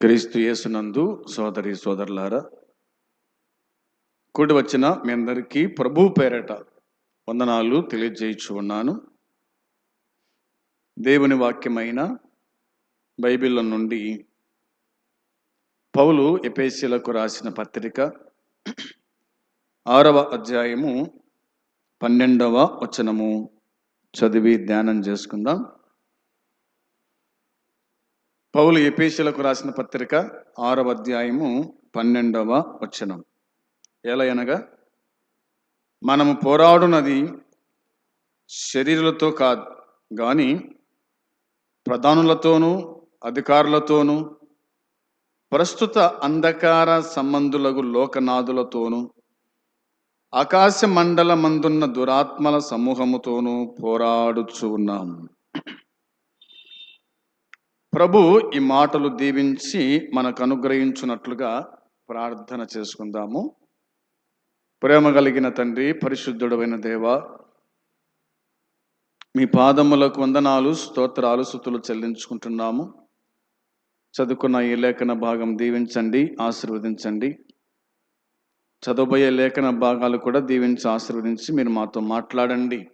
క్రీస్తు యేసునందు సోదరి సోదరులారా కూడి వచ్చిన మీ అందరికీ ప్రభు పేరట వందనాలు తెలియజేయచ్చు ఉన్నాను. దేవుని వాక్యమైన బైబిల్ నుండి పౌలు ఎపేసీలకు రాసిన పత్రిక ఆరవ అధ్యాయము పన్నెండవ వచనము చదివి ధ్యానం చేసుకుందాం. పౌలు ఎపేసీలకు రాసిన పత్రిక ఆరవ అధ్యాయము పన్నెండవ వచనం. ఎలయనగా మనము పోరాడునది శరీరులతో కాదు కానీ ప్రధానులతోనూ అధికారులతోనూ ప్రస్తుత అంధకార సంబంధులకు లోకనాథులతోనూ ఆకాశ మండల మందున్న దురాత్మల సమూహముతోనూ పోరాడుచు ఉన్నాము. ప్రభు ఈ మాటలు దీవించి మనకు అనుగ్రహించున్నట్లుగా ప్రార్థన చేసుకుందాము. ప్రేమ కలిగిన తండ్రి పరిశుద్ధుడమైన దేవ మీ పాదములకు వందనాలు స్తోత్రాలు స్థుతులు చెల్లించుకుంటున్నాము. చదువుకున్న ఈ లేఖన భాగం దీవించండి ఆశీర్వదించండి. చదవబోయే లేఖన భాగాలు కూడా దీవించి ఆశీర్వదించి మీరు మాతో మాట్లాడండి.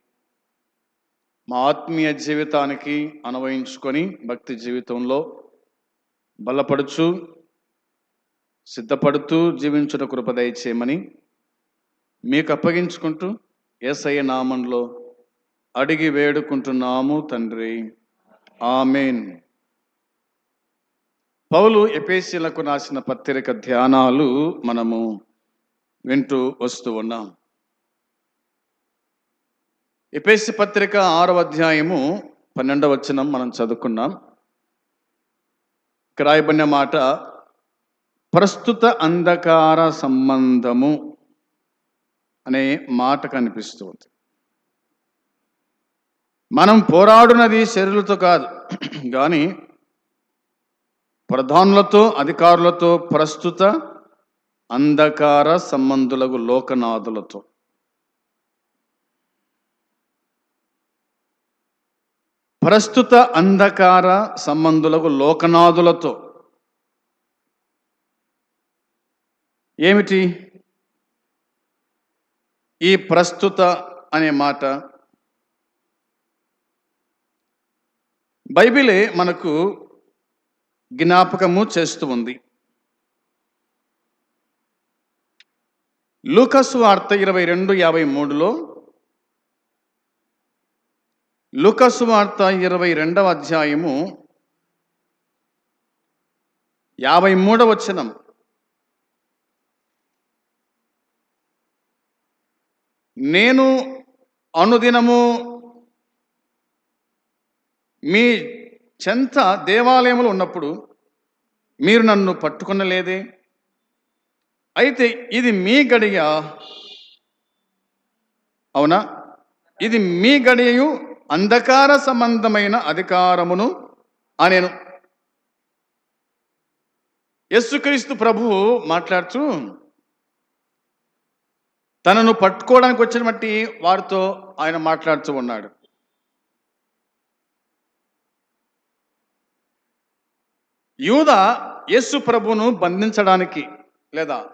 మా ఆత్మీయ జీవితానికి అనువయించుకొని భక్తి జీవితంలో బలపడుచు సిద్ధపడుతూ జీవించుట కృప దయచేయమని మీకు అప్పగించుకుంటూ ఏసయ్య నామంలో అడిగి వేడుకుంటున్నాము తండ్రి. ఆమెన్. పౌలు ఎపేసీలకు రాసిన పత్రిక ధ్యానాలు మనము వింటూ వస్తూ ఉన్నాం. ఎపేసి పత్రిక ఆరవ అధ్యాయము పన్నెండవ వచనం మనం చదువుకున్నాం. ఇక్కడ రాయబడిన మాట ప్రస్తుత అంధకార సంబంధము అనే మాట కనిపిస్తుంది మనం పోరాడునది శరీరులతో కాదు కానీ ప్రధానులతో అధికారులతో ప్రస్తుత అంధకార సంబంధులకు లోకనాథులతో. ప్రస్తుత అంధకార సంబంధులకు లోకనాథులతో. ఏమిటి? ఈ ప్రస్తుత అనే మాట. బైబిలే మనకు జ్ఞాపకము చేస్తూ ఉంది. లూకస్ వార్త ఇరవై రెండు యాభై మూడులో లూకసు వార్త ఇరవై రెండవ అధ్యాయము యాభై మూడవ వచనం. నేను అనుదినము మీ చెంత దేవాలయములు ఉన్నప్పుడు మీరు నన్ను పట్టుకునలేదే? అయితే ఇది మీ గడియ. అవునా? ఇది మీ గడియయు అంధకార సంబంధమైన అధికారమును అనేను. యస్సుక్రీస్తు ప్రభువు మాట్లాడుతూ తనను పట్టుకోవడానికి వచ్చిన బట్టి వారితో ఆయన మాట్లాడుతూ ఉన్నాడు. యూద యేసు ప్రభును బంధించడానికి లేదా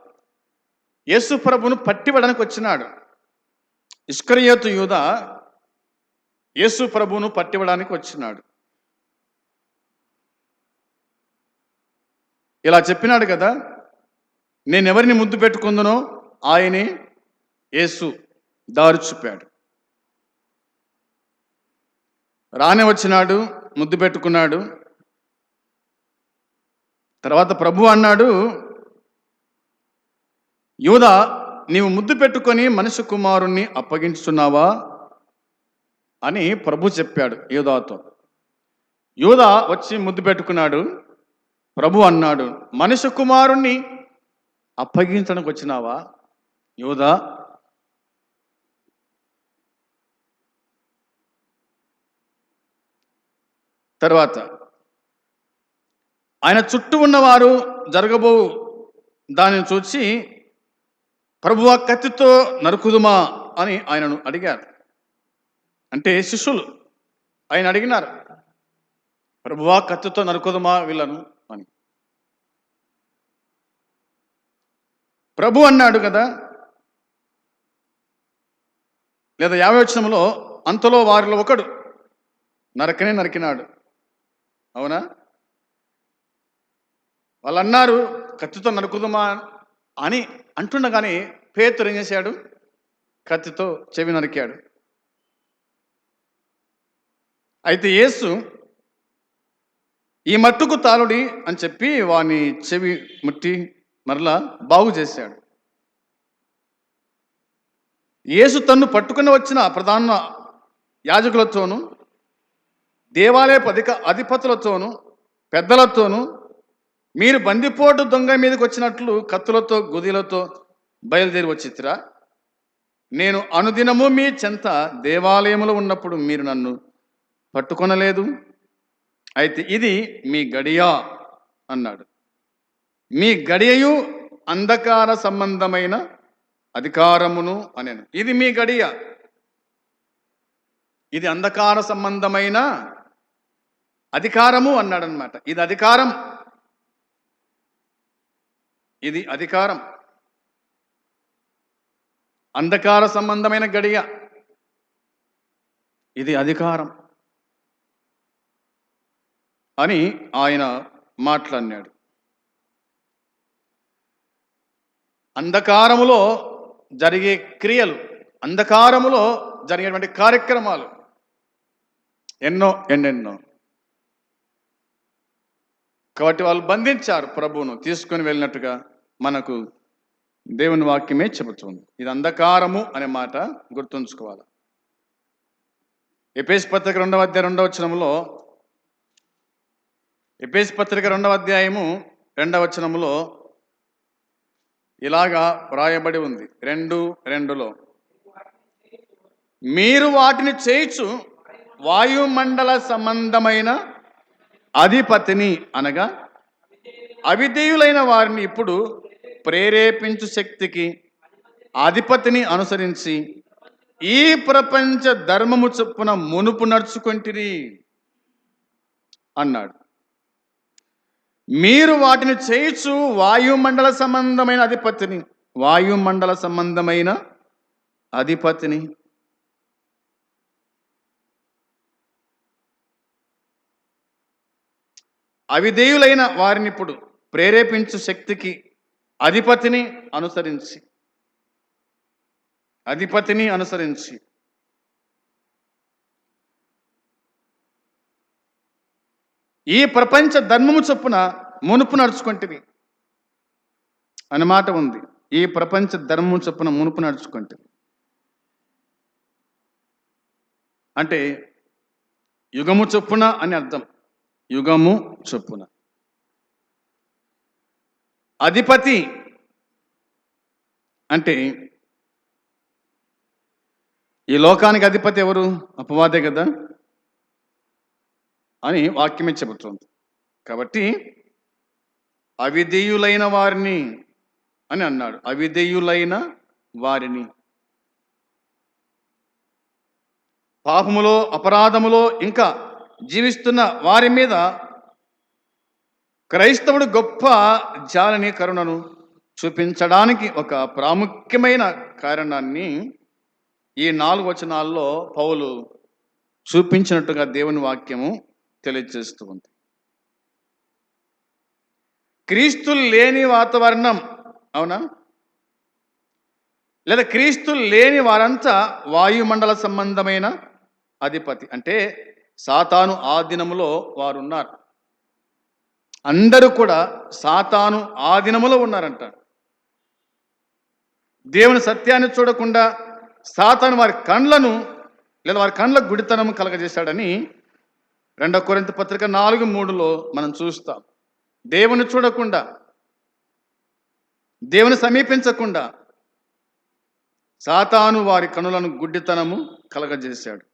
యేసు ప్రభును పట్టివ్వడానికి వచ్చినాడు. ఇష్కరియోతు యూద యేసు ప్రభును పట్టివ్వడానికి వచ్చినాడు. ఇలా చెప్పినాడు కదా నేను ఎవరిని ముద్దు పెట్టుకుందునో ఆయనే యేసు దారి చూపాడు. రానే వచ్చినాడు ముద్దు పెట్టుకున్నాడు. తర్వాత ప్రభు అన్నాడు యూద నీవు ముద్దు పెట్టుకొని మనిషి కుమారుణ్ణి అప్పగించుతున్నావా అని ప్రభు చెప్పాడు యూదాతో. యూద వచ్చి ముద్దు పెట్టుకున్నాడు. ప్రభు అన్నాడు మనిషి కుమారుణ్ణి అప్పగించడానికి వచ్చినావా యూదా? తర్వాత ఆయన చుట్టూ ఉన్నవారు జరగబో దానిని చూసి ప్రభువ కత్తితో నరుకుదుమా? అని ఆయనను అడిగారు. అంటే శిష్యులు ఆయన అడిగినారు ప్రభువా కత్తితో నరుకుదమా వీళ్ళను? అని. ప్రభు అన్నాడు కదా లేదా యావచనంలో అంతలో వారిలో ఒకడు నరకనే నరికినాడు. అవునా? వాళ్ళు అన్నారు కత్తితో నరుకుదమా? అని అంటుండగానే పేతురు ఏం చేశాడు? కత్తితో చెవి నరికాడు. అయితే యేసు ఈ మట్టుకు తారుడి అని చెప్పి వాని చెవి ముట్టి మరలా బాగు చేశాడు. యేసు తన్ను పట్టుకుని వచ్చిన ప్రధాన యాజకులతోనూ దేవాలయ అధిక అధిపతులతోనూ పెద్దలతోనూ మీరు బందిపోటు దొంగ మీదకి వచ్చినట్లు కత్తులతో గుదిలతో బయలుదేరి వచ్చిత్రా. నేను అనుదినము మీ చెంత దేవాలయములో ఉన్నప్పుడు మీరు నన్ను పట్టుకొనలేదు. అయితే ఇది మీ గడియా అన్నాడు. మీ గడియయు అంధకార సంబంధమైన అధికారమును అనేను. ఇది మీ గడియ. ఇది అంధకార సంబంధమైన అధికారము అన్నాడనమాట ఇది అధికారం. ఇది అధికారం. అంధకార సంబంధమైన గడియ. ఇది అధికారం. అని ఆయన మాట్లాడినాడు. అంధకారములో జరిగే క్రియలు అంధకారములో జరిగేటువంటి కార్యక్రమాలు ఎన్నో ఎన్నెన్నో. కాబట్టి వాళ్ళు బంధించారు ప్రభువును తీసుకొని వెళ్ళినట్టుగా మనకు దేవుని వాక్యమే చెబుతుంది. ఇది అంధకారము అనే మాట గుర్తుంచుకోవాలి. ఎపేస్ పత్రిక రెండవ అధ్యాయ రెండవ వచనంలో ఎపేస్ పత్రిక రెండవ అధ్యాయము రెండవ వచనములో ఇలాగా వ్రాయబడి ఉంది. రెండు రెండులో. మీరు వాటిని చేయిచు వాయుమండల సంబంధమైన అధిపతిని అనగా అవిధేయులైన వారిని ఇప్పుడు ప్రేరేపించు శక్తికి అధిపతిని అనుసరించి ఈ ప్రపంచ ధర్మము చొప్పున మునుపు నడుచుకుంటిరి అన్నాడు. మీరు వాటిని చేయొచ్చు వాయుమండల సంబంధమైన అధిపతిని. వాయుమండల సంబంధమైన అధిపతిని. అవిధేయులైన వారిని ఇప్పుడు ప్రేరేపించు శక్తికి అధిపతిని అనుసరించి. అధిపతిని అనుసరించి. ఈ ప్రపంచ ధర్మము చొప్పున మునుపు నడుచుకుంటుంది అనే మాట ఉంది. ఈ ప్రపంచ ధర్మము చొప్పున మునుపు నడుచుకుంటుంది అంటే యుగము చొప్పున అని అర్థం. యుగము చొప్పున. అధిపతి అంటే ఈ లోకానికి అధిపతి ఎవరు? అపవాదే కదా. అని వాక్యమే చెబుతుంది. కాబట్టి అవిధేయులైన వారిని అని అన్నాడు. అవిధేయులైన వారిని. పాపములో అపరాధములో ఇంకా జీవిస్తున్న వారి మీద క్రైస్తవుడు గొప్ప జాలని కరుణను చూపించడానికి ఒక ప్రాముఖ్యమైన కారణాన్ని ఈ నాలుగు వచనాల్లో పౌలు చూపించినట్టుగా దేవుని వాక్యము తెలియజేస్తూ ఉంది. క్రీస్తు లేని వాతావరణం అవునా? లేదా క్రీస్తు లేని వారంతా వాయుమండల సంబంధమైన అధిపతి. అంటే సాతాను ఆదినములో వారున్నారు. వారు ఉన్నారు అందరూ కూడా సాతాను ఆదినములో ఉన్నారంట. దేవుని సత్యాన్ని చూడకుండా సాతాను వారి కండ్లను లేదా వారి కండ్ల గుడితనం కలగజేశాడని రెండవ కొరింత పత్రిక నాలుగు మూడులో మనం చూస్తాం. దేవుని చూడకుండా దేవుని సమీపించకుండా సాతాను వారి కనులను గుడ్డితనము కలగజేశాడు.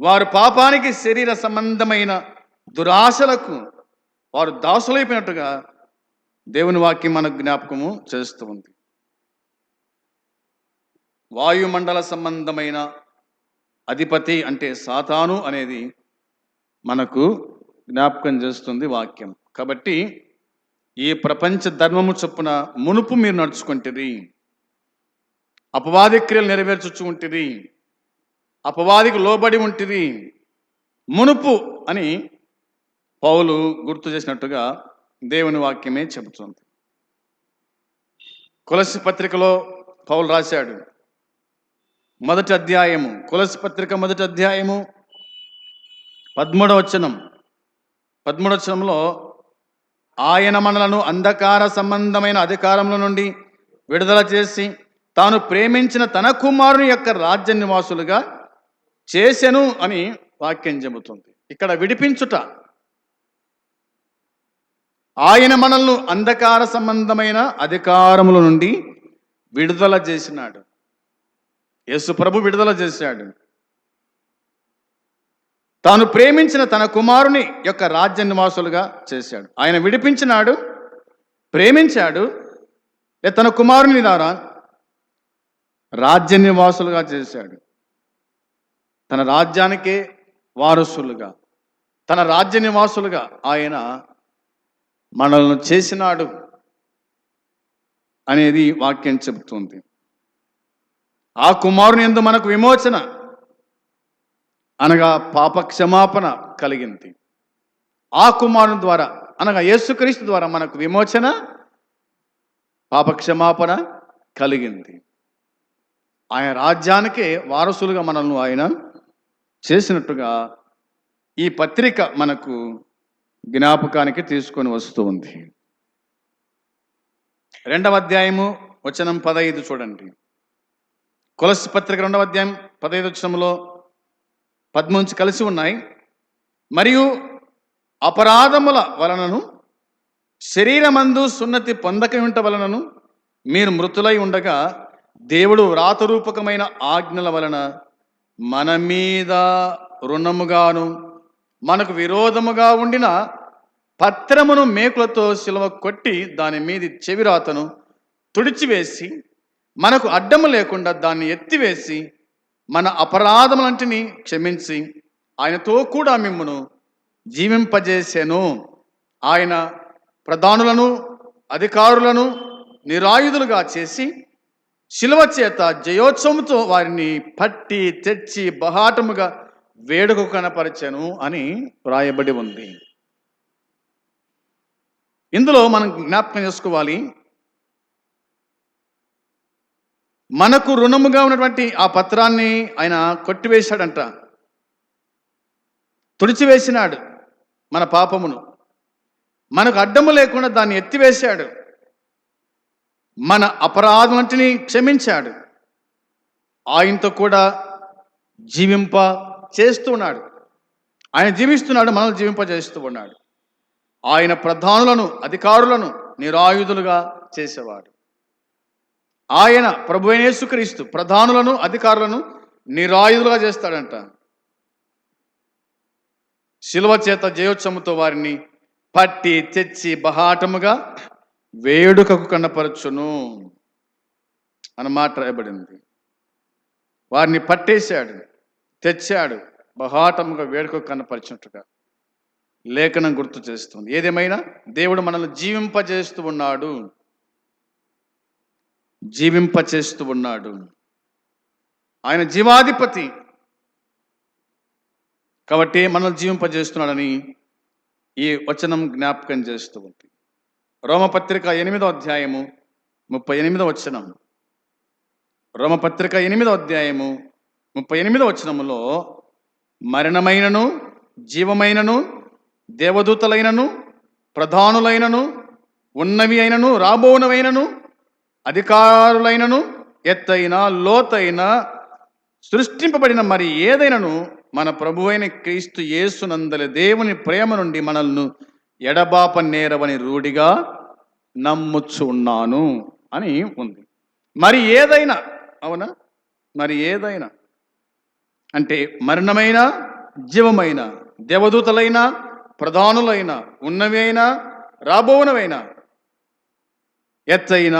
వారు పాపానికి శరీర సంబంధమైన దురాశలకు వారు దాసులైపోయినట్టుగా దేవుని వాక్యం మనకు జ్ఞాపకము చేస్తూ ఉంది. వాయుమండల సంబంధమైన అధిపతి అంటే సాతాను అనేది మనకు జ్ఞాపకం చేస్తుంది వాక్యం. కాబట్టి ఈ ప్రపంచ ధర్మము చొప్పున మునుపు మీరు నడుచుకుంటుంది అపవాది క్రియలు నెరవేర్చుచు ఉంటుంది అపవాదికి లోబడి ఉంటుంది మునుపు అని పౌలు గుర్తు చేసినట్టుగా దేవుని వాక్యమే చెబుతుంది. కులసి పత్రికలో పౌలు రాశాడు మొదటి అధ్యాయము కులసి పత్రిక మొదటి అధ్యాయము పద్మూడవచనం. పద్మూడవచనంలో ఆయన మనలను అంధకార సంబంధమైన అధికారముల నుండి విడుదల చేసి తాను ప్రేమించిన తన కుమారుని యొక్క రాజ్య నివాసులుగా చేసెను అని వాక్యం చెబుతుంది. ఇక్కడ విడిపించుట. ఆయన మనల్ని అంధకార సంబంధమైన అధికారముల నుండి విడుదల చేసినాడు. యేసు ప్రభు విడుదల చేశాడు. తాను ప్రేమించిన తన కుమారుని యొక్క రాజ్య నివాసులుగా చేశాడు. ఆయన విడిపించినాడు ప్రేమించాడు లే తన కుమారుని ద్వారా రాజ్య నివాసులుగా చేశాడు. తన రాజ్యానికే వారసులుగా తన రాజ్య నివాసులుగా ఆయన మనల్ని చేసినాడు అనేది వాక్యం చెబుతుంది. ఆ కుమారుని ఎందు మనకు విమోచన అనగా పాప క్షమాపణ కలిగింది. ఆ కుమారుని ద్వారా అనగా యేసుక్రీస్తు ద్వారా మనకు విమోచన పాప క్షమాపణ కలిగింది. ఆయన రాజ్యానికే వారసులుగా మనల్ని ఆయన చేసినట్టుగా ఈ పత్రిక మనకు జ్ఞాపకానికి తీసుకొని వస్తూ ఉంది రెండవ అధ్యాయము వచనం పదహైదు చూడండి. కొలసి పత్రిక రెండవ అధ్యాయం పదహైదు వచ్చంలో పద్మంచి కలిసి ఉన్నాయి. మరియు అపరాధముల వలనను శరీరమందు సున్నతి పొందక ఉంట వలనను మీరు మృతులై ఉండగా దేవుడు వ్రాతరూపకమైన ఆజ్ఞల వలన మన మీద రుణముగాను మనకు విరోధముగా ఉండిన పత్రమును మేకులతో సిలువ కొట్టి దాని మీది చెవిరాతను తుడిచివేసి మనకు అడ్డము లేకుండా దాన్ని ఎత్తివేసి మన అపరాధములంటిని క్షమించి ఆయనతో కూడా మిమ్మను జీవింపజేసేను. ఆయన ప్రధానులను అధికారులను నిరాయుధులుగా చేసి శిలువ చేత జయోత్సవంతో వారిని పట్టి తెచ్చి బహాటముగా వేడుక కనపరచెను అని వ్రాయబడి ఉంది. ఇందులో మనం జ్ఞాపకం చేసుకోవాలి. మనకు రుణముగా ఉన్నటువంటి ఆ పత్రాన్ని ఆయన కొట్టివేశాడంట. తుడిచివేసినాడు మన పాపమును. మనకు అడ్డము లేకుండా దాన్ని ఎత్తివేశాడు. మన అపరాధమంటిని క్షమించాడు. ఆయనతో కూడా జీవింప చేస్తున్నాడు. ఆయన జీవిస్తున్నాడు మనల్ని జీవింప చేస్తూ ఉన్నాడు. ఆయన ప్రధానులను అధికారులను నిరాయుధులుగా చేసేవాడు. ఆయన ప్రభు యేసుక్రీస్తు ప్రధానులను అధికారులను నిరాయుధులుగా చేస్తాడంట. శిలువ చేత జయోత్సవముతో వారిని పట్టి తెచ్చి బహాటముగా వేడుకకు కనపరచును అన్న మాట రాయబడింది. వారిని పట్టేశాడు తెచ్చాడు బహాటముగా వేడుకకు కనపరిచినట్టుగా లేఖనం గుర్తు చేస్తుంది. ఏదేమైనా దేవుడు మనల్ని జీవింపజేస్తూ ఉన్నాడు. జీవింపచేస్తూ ఉన్నాడు. ఆయన జీవాధిపతి. కాబట్టి మనల్ని జీవింపజేస్తున్నాడని ఈ వచనం జ్ఞాపకం చేస్తూ ఉంది. రోమపత్రిక ఎనిమిదో అధ్యాయము ముప్పై ఎనిమిదో వచనం. రోమపత్రిక ఎనిమిదో అధ్యాయము ముప్పై ఎనిమిదో వచనములో మరణమైనను జీవమైనను దేవదూతలైనను ప్రధానులైనను ఉన్నవి అయినను రాబోనవైనను అధికారులైనను ఎత్తైన లోతైన సృష్టింపబడిన మరి ఏదైనను మన ప్రభువైన క్రీస్తు యేసునందలి దేవుని ప్రేమ నుండి మనల్ని ఎడబాప నేరవని రూఢిగా నమ్ముచ్చు ఉన్నాను అని ఉంది. మరి ఏదైనా అవునా? మరి ఏదైనా అంటే మరణమైన జీవమైన దేవదూతలైన ప్రధానులైన ఉన్నవైనా రాబోనవైనా ఎత్తైన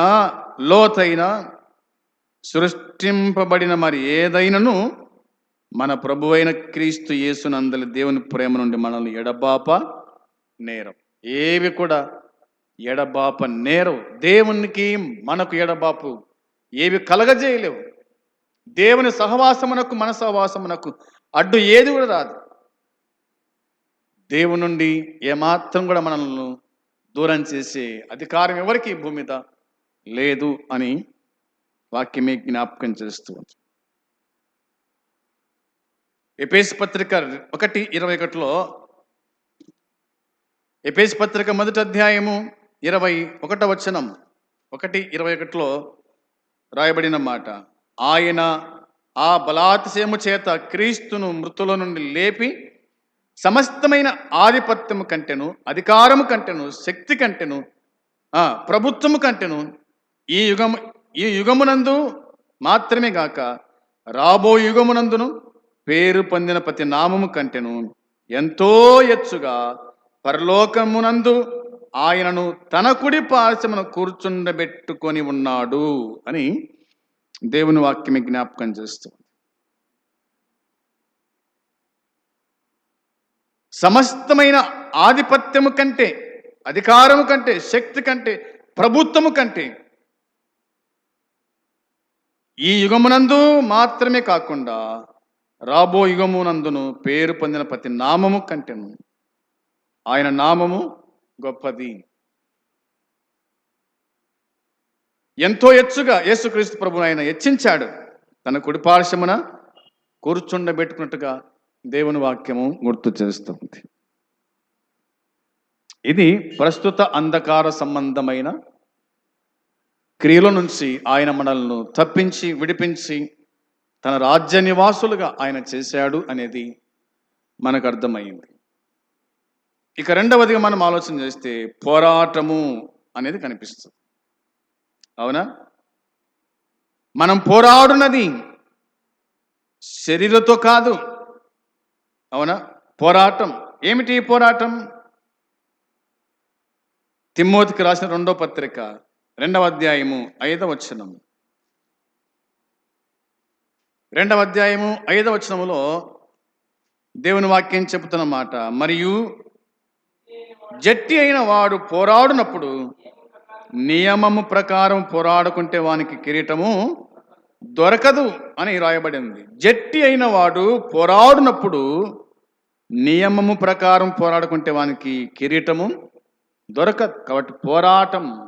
లోతైన సృష్టింపబడిన మరి ఏదైనను మన ప్రభువైన క్రీస్తు యేసునందలి దేవుని ప్రేమ నుండి మనల్ని ఎడబాప నేరం. ఏవి కూడా ఎడబాప నేరం దేవునికి మనకు ఎడబాపు. ఏవి కలగజేయలేవు. దేవుని సహవాసమునకు మన సహవాసమునకు అడ్డు ఏది కూడా రాదు. దేవుని నుండి ఏమాత్రం కూడా మనల్ని దూరం చేసే అధికారం ఎవరికి భూమి మీద? లేదు అని వాక్యమే జ్ఞాపకం చేస్తూ ఉంది. ఎపేస్ పత్రిక ఒకటి ఇరవై ఒకటిలో ఎపేస్ పత్రిక మొదటి అధ్యాయము ఇరవై ఒకట వచనం ఒకటి ఇరవై ఒకటిలో రాయబడిన మాట ఆయన ఆ బలాతిశయము చేత క్రీస్తును మృతుల నుండి లేపి సమస్తమైన ఆధిపత్యము కంటెను అధికారము కంటెను శక్తి కంటెను ప్రభుత్వము కంటెను ఈ యుగము ఈ యుగమునందు మాత్రమే గాక రాబో యుగమునందును పేరు పొందిన ప్రతి నామము కంటెను ఎంతో ఎచ్చుగా పరలోకమునందు ఆయనను తన కుడి పార్శ్వమున కూర్చుండబెట్టుకొని ఉన్నాడు అని దేవుని వాక్యమే జ్ఞాపకం చేస్తుంది. సమస్తమైన ఆధిపత్యము కంటే అధికారము కంటే శక్తి కంటే ప్రభుత్వము కంటే ఈ యుగమునందు మాత్రమే కాకుండా రాబో యుగమునందును పేరు పొందిన ప్రతి నామము కంటెను. ఆయన నామము గొప్పది. ఎంతో ఎచ్చుగా యేసుక్రీస్తు ప్రభు ఆయన హెచ్చించాడు. తన కుడిపార్శ్వమున కూర్చుండబెట్టుకున్నట్టుగా దేవుని వాక్యము గుర్తు చేస్తుంది. ఇది ప్రస్తుత అంధకార సంబంధమైన క్రియల నుంచి ఆయన మనల్ని తప్పించి విడిపించి తన రాజ్య నివాసులుగా ఆయన చేశాడు అనేది మనకు అర్థమైంది ఇక రెండవదిగా మనం ఆలోచన చేస్తే పోరాటము అనేది కనిపిస్తుంది. అవునా? మనం పోరాడున్నది శరీరతో కాదు. అవునా? పోరాటం. ఏమిటి పోరాటం? తిమ్మోతికి రాసిన రెండో పత్రిక రెండవ అధ్యాయము ఐదవ వచనము. రెండవ అధ్యాయము ఐదవ వచనములో దేవుని వాక్యం చెబుతున్న మాట మరియు జట్టి అయిన వాడు పోరాడునప్పుడు నియమము ప్రకారం పోరాడుకుంటే వానికి కిరీటము దొరకదు అని రాయబడింది. జట్టి అయిన వాడు పోరాడునప్పుడు నియమము ప్రకారం పోరాడుకుంటే వానికి కిరీటము దొరకదు. కాబట్టి పోరాటం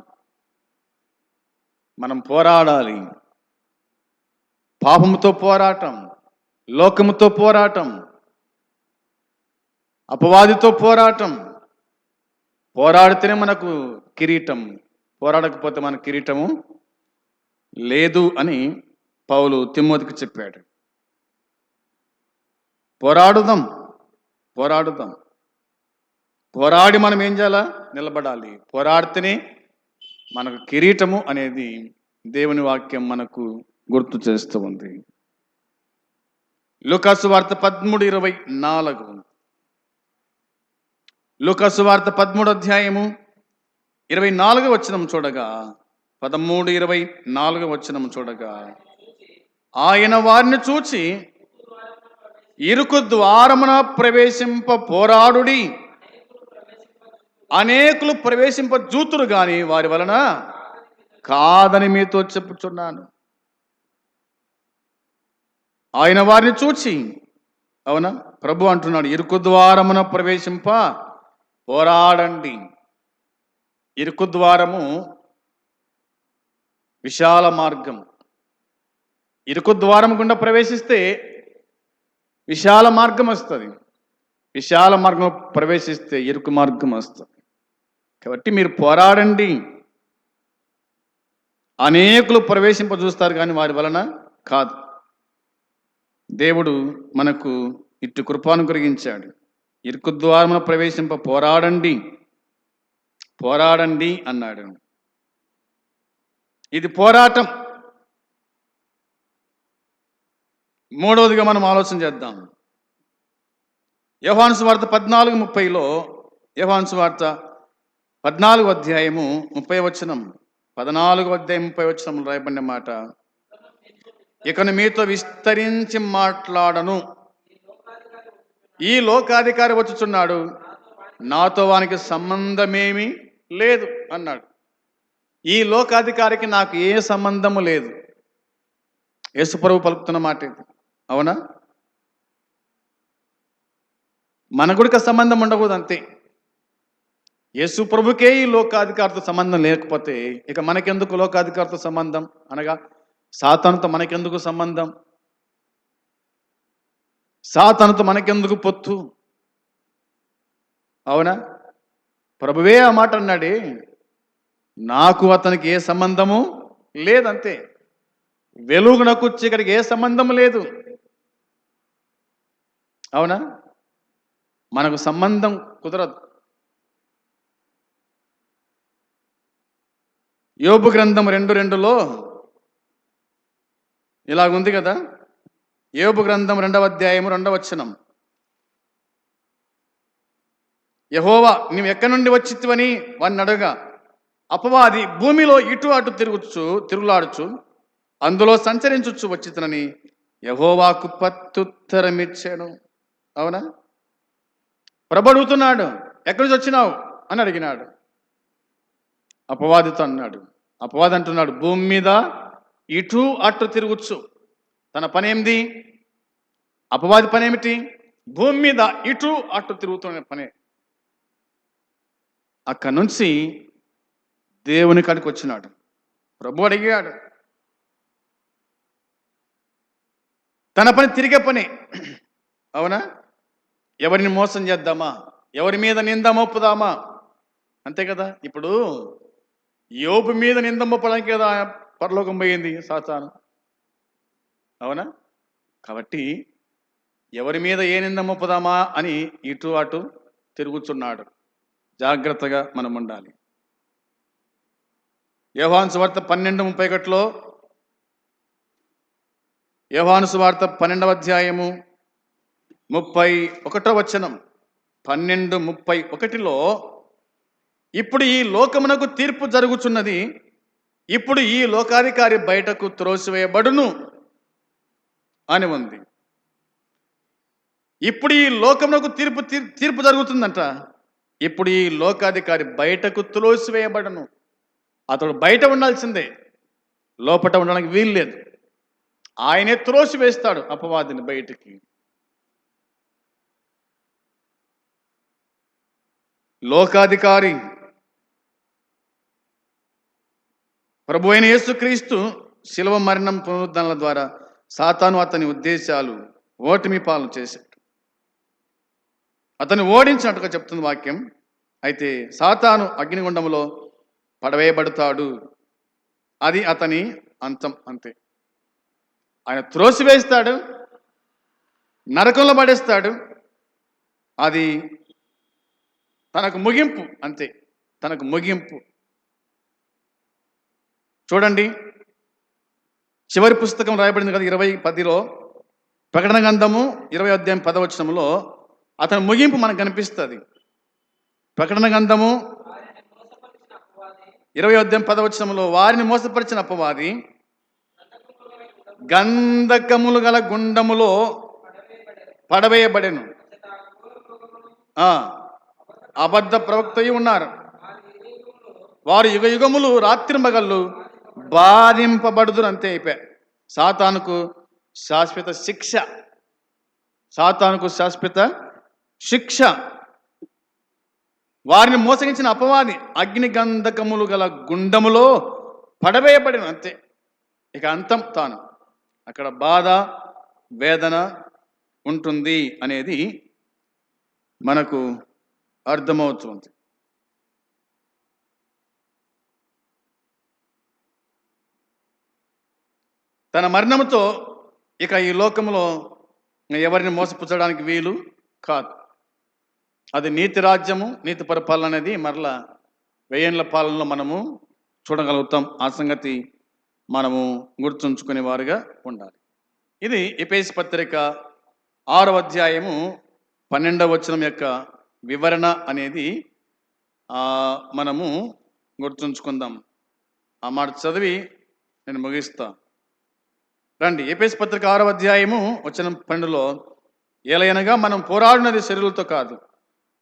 మనం పోరాడాలి. పాపముతో పోరాటం లోకముతో పోరాటం అపవాదితో పోరాటం పోరాడితేనే మనకు కిరీటం పోరాడకపోతే మన కిరీటము లేదు అని పౌలు తిమ్మోతికి చెప్పాడు. పోరాడుదాం పోరాడుదాం. పోరాడి మనం ఏం చేయాలా? నిలబడాలి. పోరాడితేనే మనకు కిరీటము అనేది దేవుని వాక్యం మనకు గుర్తు చేస్తూ ఉంది. లుకాసు వార్త పదమూడు ఇరవై నాలుగు. లుకాసు వార్త పదమూడు అధ్యాయము ఇరవై నాలుగు వచనం చూడగా పదమూడు ఇరవై నాలుగు వచనం చూడగా ఆయన వారిని చూచి ఇరుకు ద్వారమున ప్రవేశింప పోరాడుడి. అనేకులు ప్రవేశింప జూతురు కానీ వారి వలన కాదని మీతో చెప్పుచున్నాను. ఆయన వారిని చూచి అవునా? ప్రభు అంటున్నాడు ఇరుకు ద్వారమున ప్రవేశింప పోరాడండి. ఇరుకు ద్వారము విశాల మార్గం. ఇరుకు ద్వారం గుండా ప్రవేశిస్తే విశాల మార్గం వస్తుంది. విశాల మార్గం ప్రవేశిస్తే ఇరుకు మార్గం వస్తుంది. కాబట్టి మీరు పోరాడండి. అనేకులు ప్రవేశింప చూస్తారు కానీ వారి వలన కాదు. దేవుడు మనకు ఇటు కృపాను కలిగించాడు. ఇరుకు ద్వారమున ప్రవేశింప పోరాడండి. పోరాడండి అన్నాడు. ఇది పోరాటం. మూడవదిగా మనం ఆలోచన చేద్దాం. యోహాను వార్త పద్నాలుగు ముప్పైలో యోహాను వార్త పద్నాలుగు అధ్యాయము ముప్పై వచనం. పద్నాలుగు అధ్యాయం ముప్పై వచనములు రాయబడిన మాట. ఇకను మీతో విస్తరించి మాట్లాడను. ఈ లోకాధికారి వచ్చుచున్నాడు. నాతో వానికి సంబంధమేమి లేదు అన్నాడు. ఈ లోకాధికారికి నాకు ఏ సంబంధము లేదు. యేసుప్రభు పలుకుతున్న మాట ఇది. అవునా? మన గుడికి సంబంధం ఉండకూడదు అంతే. యేసు ప్రభుకే ఈ లోకాధికారితో సంబంధం లేకపోతే ఇక మనకెందుకు లోకాధికారితో సంబంధం? అనగా సాతానుతో మనకెందుకు సంబంధం? సాతానుతో మనకెందుకు పొత్తు? అవునా? ప్రభువే ఆ మాట అన్నాడే. నాకు అతనికి ఏ సంబంధము లేదంతే వెలుగునకు ఇక్కడికి ఏ సంబంధం లేదు. అవునా? మనకు సంబంధం కుదరదు. యోబు గ్రంథం రెండు రెండులో ఇలాగుంది కదా? యోబు గ్రంథం రెండవ అధ్యాయం రెండవ వచనం. యహోవా నువ్వు ఎక్కడి నుండి వచ్చిత్వని వాడిని అడగా. అపవాది భూమిలో ఇటు అటు తిరుగుచు తిరుగులాడుచు అందులో సంచరించుచు వచ్చితనని యహోవాకు పత్తుత్తరమిచ్చాను. అవునా? ప్రభడుగుతున్నాడు. ఎక్కడి నుంచి వచ్చినావు? అని అడిగినాడు. అపవాదితో అన్నాడు. అపవాది అంటున్నాడు భూమి మీద ఇటు అటు తిరుగుచ్చు. తన పని ఏంది అపవాది పని ఏమిటి భూమి మీద ఇటు అటు తిరుగుతున్న పనే. అక్కడి నుంచి దేవుని కాడికి వచ్చినాడు. ప్రభు అడిగాడు తన పని తిరిగే పని. అవునా? ఎవరిని మోసం చేద్దామా? ఎవరి మీద నింద మోపుదామా? అంతే కదా? ఇప్పుడు యోపు మీద నింద మోపడానికి కదా పరలోకం పోయింది సాతాను? అవునా? కాబట్టి ఎవరి మీద ఏ నిందమప్పుదామా అని ఇటు అటు తిరుగుతున్నాడు. జాగ్రత్తగా మనం ఉండాలి. యోహాను సువార్త పన్నెండు ముప్పై ఒకటిలో యోహాను సువార్త పన్నెండవ అధ్యాయము ముప్పై ఒకటో వచనం. పన్నెండు ముప్పై ఒకటిలో ఇప్పుడు ఈ లోకమునకు తీర్పు జరుగుచున్నది ఇప్పుడు ఈ లోకాధికారి బయటకు త్రోసివేయబడును అని ఉంది. ఇప్పుడు ఈ లోకమునకు తీర్పు తీర్- తీర్పు జరుగుతుందంట. ఇప్పుడు ఈ లోకాధికారి బయటకు త్రోసివేయబడను. అతడు బయట ఉండాల్సిందే. లోపట ఉండడానికి వీలు లేదు. ఆయనే త్రోసి వేస్తాడు అపవాదిని బయటికి. లోకాధికారి ప్రభు అయిన యేసుక్రీస్తు శిలవ మరణం పునరుద్ధరణల ద్వారా సాతాను అతని ఉద్దేశాలు ఓటమి పాలన చేశాడు. అతను ఓడించినట్టుగా చెప్తుంది వాక్యం. అయితే సాతాను అగ్నిగుండంలో పడవేయబడతాడు. అది అతని అంతం అంతే. ఆయన త్రోసివేస్తాడు నరకంలో పడేస్తాడు. అది తనకు ముగింపు అంతే. తనకు ముగింపు. చూడండి. చివరి పుస్తకం రాయబడింది కదా ఇరవై పదిలో. ప్రకటన గ్రంథము ఇరవై అధ్యాయం పదవచనంలో అతని ముగింపు మనకు కనిపిస్తుంది. ప్రకటన గ్రంథము ఇరవై అధ్యాయం పదవచనంలో వారిని మోసపరిచిన అపవాది గంధకములు గల గుండములో పడవేయబడెను. అబద్ధ ప్రవక్తయి ఉన్నారు. వారు యుగ యుగములు రాత్రి మగళ్ళు బాధింపబడుదురు అంతే అయిపోయారు సాతానుకు శాశ్వత శిక్ష. సాతానుకు శాశ్వత శిక్ష. వారిని మోసగించిన అపవాది అగ్ని గంధకములు గల గుండములో పడవేయబడిన అంతే. ఇక అంతం తాను. అక్కడ బాధ వేదన ఉంటుంది అనేది మనకు అర్థమవుతుంది తన మరణముతో ఇక ఈ లోకంలో ఎవరిని మోసపుచ్చడానికి వీలు కాదు. అది నీతి రాజ్యము నీతి పరిపాలన అనేది మరలా వెయ్యేళ్ళ పాలనలో మనము చూడగలుగుతాం. ఆ సంగతి మనము గుర్తుంచుకునే వారుగా ఉండాలి. ఇది ఎపేస్ పత్రిక ఆరవ అధ్యాయము పన్నెండవ వచనం యొక్క వివరణ అనేది మనము గుర్తుంచుకుందాం. ఆ మాట చదివి నేను ముగిస్తాను రండి. ఏపీఎస్ పత్రిక ఆరో అధ్యాయము వచ్చిన పన్నెండులో ఏలయనగా మనం పోరాడినది శరీరులతో కాదు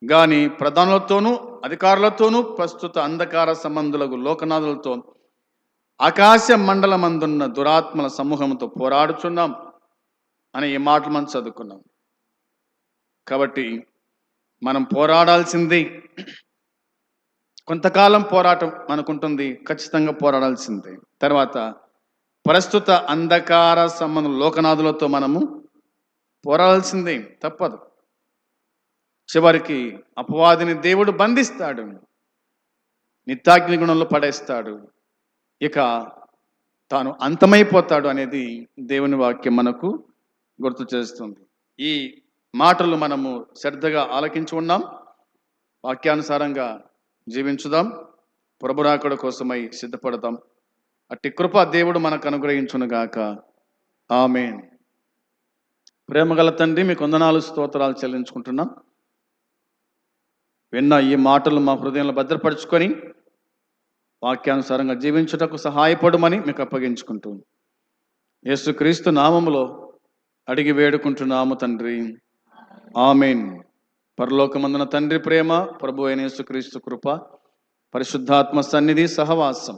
కానీ ప్రధానులతోనూ అధికారులతోనూ ప్రస్తుత అంధకార సంబంధులకు లోకనాథులతో ఆకాశ మండలమందున్న దురాత్మల సమూహంతో పోరాడుచున్నాం అని ఈ మాటలు మనం చదువుకున్నాం. కాబట్టి మనం పోరాడాల్సింది కొంతకాలం పోరాటం మనకుంటుంది ఖచ్చితంగా పోరాడాల్సిందే. తర్వాత ప్రస్తుత అంధకార సంబంధం లోకనాథులతో మనము పోరాడాల్సిందే తప్పదు. చివరికి అపవాదిని దేవుడు బంధిస్తాడు. నిత్యాగ్ని గుణంలో పడేస్తాడు. ఇక తాను అంతమైపోతాడు అనేది దేవుని వాక్యం మనకు గుర్తు చేస్తుంది. ఈ మాటలు మనము శ్రద్ధగా ఆలకించి ఉన్నాం. వాక్యానుసారంగా జీవించుదాం. ప్రభురాకుడు కోసమై సిద్ధపడదాం. అట్టి కృప దేవుడు మనకు అనుగ్రహించునుగాక ఆమెన్. ప్రేమగల తండ్రి మీకు వందనాలు స్తోత్రాలు చెల్లించుకుంటున్నాం. విన్న ఈ మాటలు మా హృదయంలో భద్రపరుచుకొని వాక్యానుసారంగా జీవించుటకు సహాయపడమని మీకు అప్పగించుకుంటూ. యేసుక్రీస్తు నామములో అడిగి వేడుకుంటున్నాము తండ్రి. ఆమెన్. పరలోకమందున తండ్రి ప్రేమ ప్రభు అయిన యేసుక్రీస్తు కృప పరిశుద్ధాత్మ సన్నిధి సహవాసం.